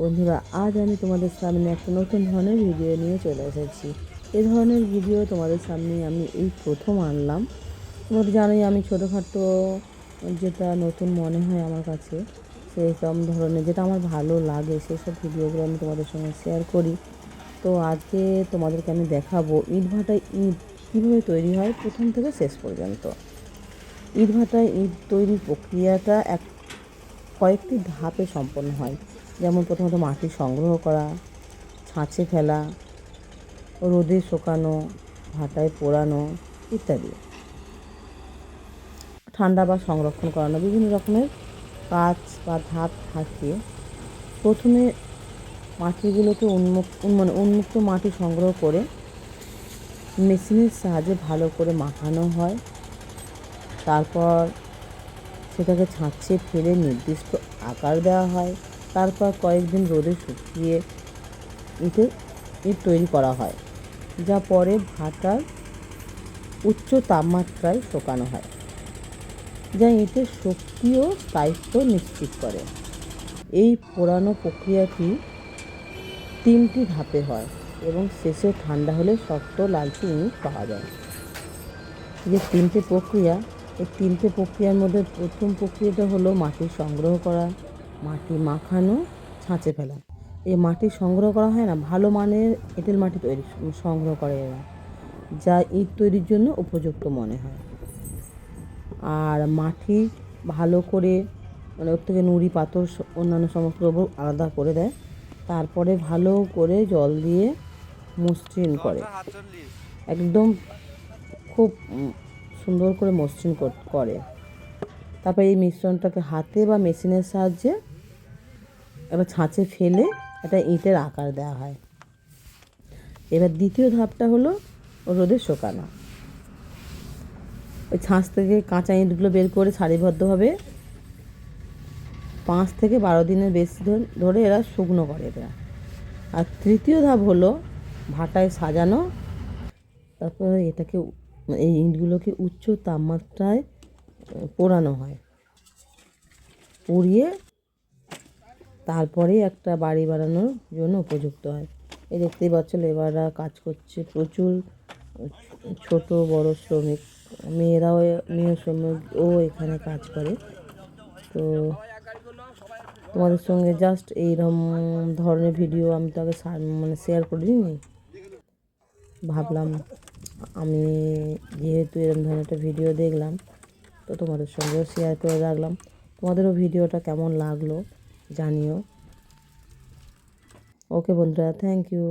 বন্ধুরা, আজ আমি তোমাদের সামনে একটা নতুন ধরনের ভিডিও নিয়ে চলে এসেছি। এ ধরনের ভিডিও তোমাদের সামনে আমি এই প্রথম আনলাম। তোমরা জানোই আমি ছোটোখাটো যেটা নতুন মনে হয় আমার কাছে সব ধরনের যেটা আমার ভালো লাগে সেই সব ভিডিওগুলো আমি তোমাদের সঙ্গে শেয়ার করি। তো আজকে তোমাদেরকে আমি দেখাবো ইট ভাটায় ইট কীভাবে তৈরি হয় প্রথম থেকে শেষ পর্যন্ত। ইট ভাটায় ইট তৈরির প্রক্রিয়াটা এক কয়েকটি ধাপে সম্পন্ন হয়। যেমন প্রথমত মাটি সংগ্রহ করা, ছাঁচে ফেলা, রোদে শুকানো, ভাটায় পোড়ানো ইত্যাদি। ঠান্ডা বা সংরক্ষণ করানো বিভিন্ন রকমের কাজ বা ধাপ থাকে। প্রথমে মাটিগুলোকে উন্মুক্ত মানে উন্মুক্ত মাটি সংগ্রহ করে মেশিনের সাহায্যে ভালো করে মাখানো হয়। তারপর সেটাকে ছাঁচে ফেলে নির্দিষ্ট আকার দেওয়া হয়। তারপর কয়েকদিন রোদে শুকিয়ে ইটের ইট তৈরি করা হয়, যা পরে ভাটার উচ্চ তাপমাত্রায় শোকানো হয়, যা ইটের শক্তি ও স্থায়িত্ব নিশ্চিত করে। এই পোড়ানো প্রক্রিয়াটি তিনটি ধাপে হয় এবং শেষে ঠান্ডা হলে শক্ত লালচে ইট পাওয়া যায়। যে তিনটি প্রক্রিয়া এই তিনটে প্রক্রিয়ার মধ্যে প্রথম প্রক্রিয়াটা হলো মাটি সংগ্রহ করা, মাটি মাখানো, ছাঁচে ফেলা। এই মাটি সংগ্রহ করা হয় না, ভালো মানের এঁটেল মাটি তৈরি সংগ্রহ করে এরা, যা ইট তৈরির জন্য উপযুক্ত মনে হয়। আর মাটি ভালো করে মানে ওর থেকে নুড়ি, পাথর অন্যান্য সমস্ত দ্রব্য আলাদা করে দেয়। তারপরে ভালো করে জল দিয়ে মসৃণ করে। একদম খুব সুন্দর করে মসৃণ কর- তারপরে এই মিশ্রণটাকে হাতে বা মেশিনের সাহায্যে এবার ছাঁচে ফেলে একটা ইটের আকার দেওয়া হয়। এবার দ্বিতীয় ধাপটা হলো রোদে শুকানো। ওই ছাঁচ থেকে কাঁচা ইঁটগুলো বের করে সারিবদ্ধভাবে পাঁচ থেকে বারো দিনের বেশি ধর- এরা শুকনো করে এরা আর তৃতীয় ধাপ হলো ভাটায় সাজানো। তারপরে এটাকে এই ইঁটগুলোকে উচ্চ তাপমাত্রায় পোড়ানো হয়। পুড়িয়ে তারপরে একটা বাড়ি বানানোর জন্য উপযুক্ত হয়। এই দেখতেই পাচ্ছ, লেবাররা কাজ করছে প্রচুর। ছোট, বড় শ্রমিক, মেয়েরাও, মেয়ে শ্রমিকও এখানে কাজ করে। তো তোমাদের সঙ্গে জাস্ট এইরকম ধরনের ভিডিও আমি তো আগে মানে শেয়ার করে করিনি। ভাবলাম আমি যেহেতু এরকম ধরনের একটা ভিডিও দেখলাম, তো তোমাদের সঙ্গেও শেয়ার করে রাখলাম। তোমাদেরও ভিডিওটা কেমন লাগল জানিও। ওকে বন্ধুরা থ্যাংক ইউ